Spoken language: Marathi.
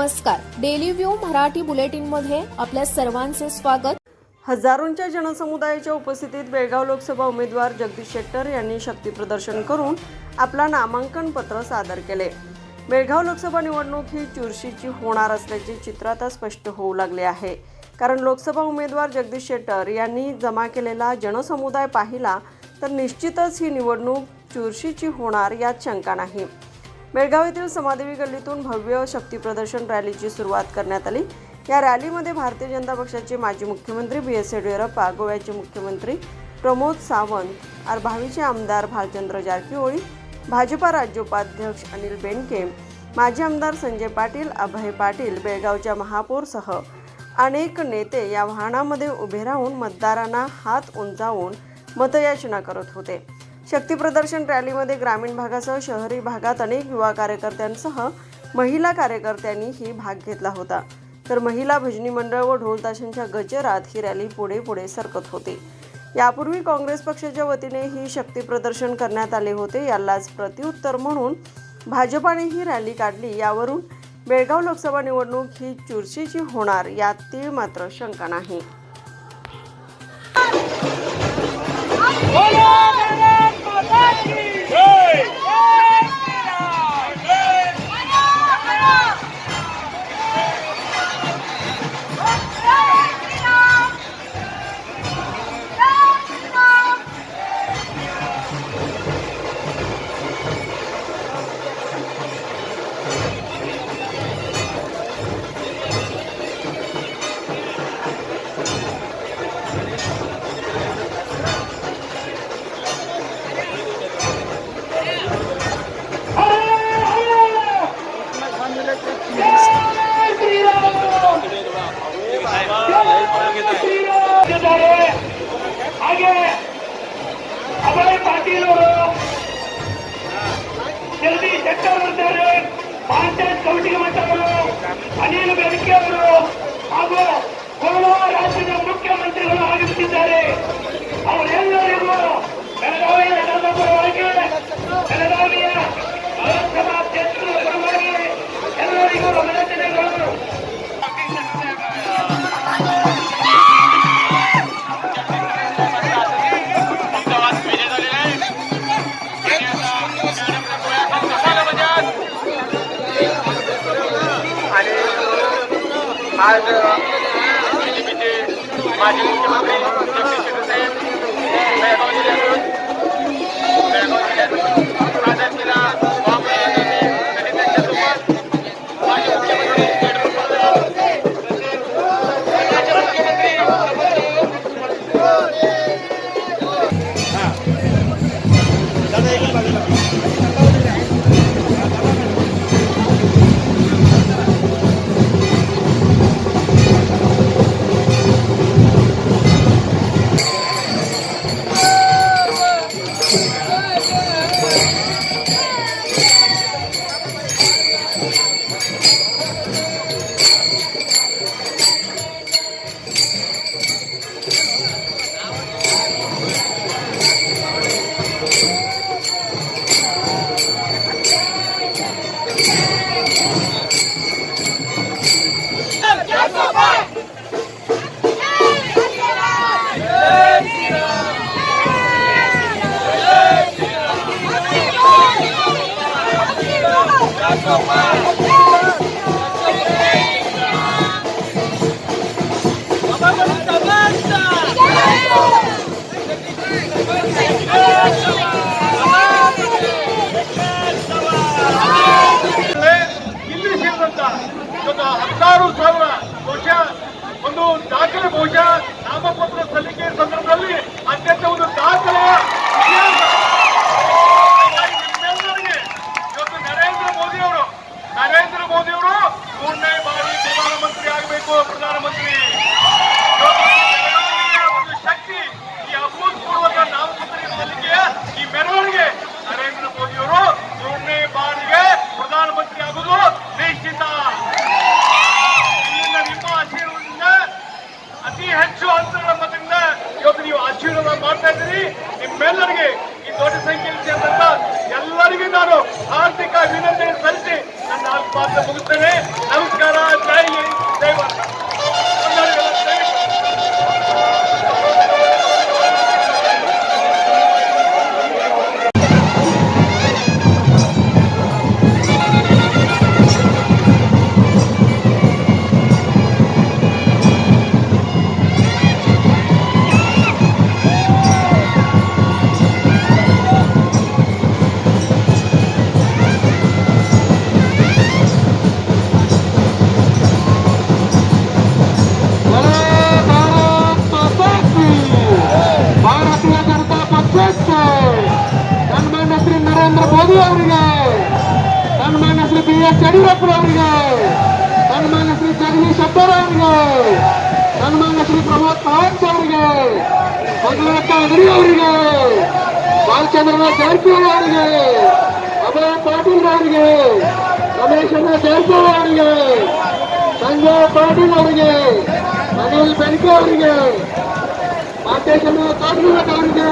नमस्कार. डेली व्ह्यू मराठी बुलेटिनमध्ये आपल्या सर्वांचे स्वागत. हजारोंच्या जनसमुदायाच्या उपस्थितीत बेळगाव लोकसभा उमेदवार जगदीश शेट्टर यांनी शक्तीप्रदर्शन करून आपला नामांकन पत्र सादर केले. बेळगाव लोकसभा निवडणूक ही चुरशीची होणार असल्याचे चित्र आता स्पष्ट होऊ लागले आहे. कारण लोकसभा उमेदवार जगदीश शेट्टर यांनी जमा केलेला जनसमुदाय पाहिला तर निश्चितच ही निवडणूक चुरशीची होणार यात शंका नाही. बेळगाव येथील समादेवी गल्लीतून भव्य शक्तीप्रदर्शन रॅलीची सुरुवात करण्यात आली. या रॅलीमध्ये भारतीय जनता पक्षाचे माजी मुख्यमंत्री बी एस येडियुरप्पा गोव्याचे मुख्यमंत्री प्रमोद सावंत भावीचे आमदार भालचंद्र जारकीहोळी भाजपा राज्य उपाध्यक्ष अनिल बेंडके माजी आमदार संजय पाटील अभय पाटील बेळगावच्या महापौरसह अनेक नेते या वाहनामध्ये उभे राहून मतदारांना हात उंचावून मतयाचना करत होते. शक्तीप्रदर्शन रॅलीमध्ये ग्रामीण भागासह शहरी भागात अनेक युवा कार्यकर्त्यांसह महिला कार्यकर्त्यांनीही भाग घेतला होता. तर महिला भजनी मंडळ व ढोल ताशांच्या गजरात ही रॅली पुढे पुढे सरकत होती. यापूर्वी काँग्रेस पक्षाच्या वतीने ही शक्ती प्रदर्शन करण्यात आले होते यालाच प्रत्युत्तर म्हणून भाजपाने ही रॅली काढली. यावरून बेळगाव लोकसभा निवडणूक ही चुरशीची होणार यात ती मात्र शंका नाही. आगे ಅಭಯ ಪಾಟೀಲ್ ಅವರು ಜಗದೀಶ್ ಶೆಟ್ಟರ್ ಇದ್ದಾರೆ ಪಂಚಾಯತ್ ಕಮಿಟಿ ಮಟ್ಟವರು ಅನಿಲ್ ಬೆಳಕೆ ಅವರು ಹಾಗೂ ಗೋವಾ ರಾಜ್ಯದ ಮುಖ್ಯಮಂತ್ರಿಗಳು ಆಗಮಿಸಿದ್ದಾರೆ ಅವರೆಲ್ಲರಿಗೂ ಬೆಳಗಾವಿಯ ನಗರದ ಪರವಾಗಿ ಬೆಳಗಾವಿಯ आज बीजेपीचे माजी मुख्यमंत्री ದಾಖಲೆ ಬಹುಶಃ ನಾಮಪತ್ರ ಸಲ್ಲಿಕೆ ಸಂದರ್ಭದಲ್ಲಿ ಅತ್ಯಂತ ಒಂದು ದಾಖಲೆಯ ಹಾರ್ದಿಕ ವಿನಂತಿಯನ್ನು ಸಲ್ಲಿಸಿ ನನ್ನ ಆತ್ಮಹತ್ಯೆ ಮುಗಿಸ್ತೇನೆ. ಶ್ರೀ ಬಿ ಎಸ್ ಯಡಿಯೂರಪ್ಪರವರಿಗೆ ಸನ್ಮಾನ್ಯ ಶ್ರೀ ಜಗದೀಶ್ ಶೆಟ್ಟರ್ ಅವರಿಗೆ ಸನ್ಮಾನ್ಯ ಶ್ರೀ ಪ್ರಮೋದ್ ಕಾಂತ್ ಅವರಿಗೆ ಮಂಗಳರತ್ನ ಅಗಡಿ ಅವರಿಗೆ ಬಾಲಚಂದ್ರನಾಥ್ ಜಾರಕಿಹೊಳಿ ಅವರಿಗೆ ಅಭಯ ಪಾಟೀಲ್ ಅವರಿಗೆ ರಮೇಶನ ಜಾರಕಿಹೊಳಿ ಅವರಿಗೆ ಸಂಜಯ್ ಪಾಟೀಲ್ ಅವರಿಗೆ ಅನಿಲ್ ಬೆನ್ಕೆ ಅವರಿಗೆ ಮಾತೇಶನ ಕಾಟೂರಟ್ ಅವರಿಗೆ